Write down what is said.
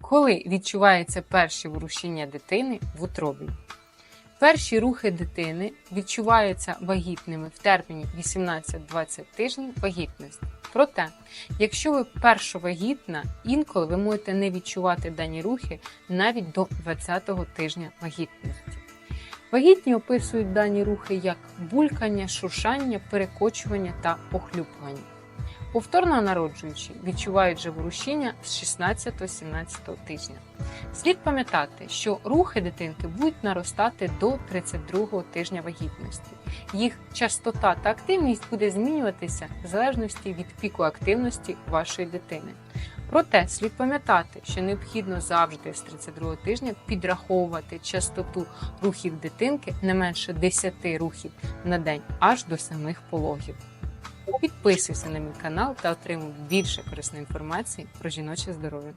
Коли відчуваються перші ворушіння дитини в утробі? Перші рухи дитини відчуваються вагітними в терміні 18-20 тижнів вагітності. Проте, якщо ви першовагітна, інколи ви можете не відчувати дані рухи навіть до 20-го тижня вагітності. Вагітні описують дані рухи як булькання, шуршання, перекочування та охлюпування. Повторно народжуючі відчувають же ворушіння з 16-17 тижня. Слід пам'ятати, що рухи дитинки будуть наростати до 32-го тижня вагітності. Їх частота та активність буде змінюватися в залежності від піку активності вашої дитини. Проте слід пам'ятати, що необхідно завжди з 32 тижня підраховувати частоту рухів дитинки не менше 10 рухів на день аж до самих пологів. Підписуйся на мій канал та отримуй більше корисної інформації про жіноче здоров'я.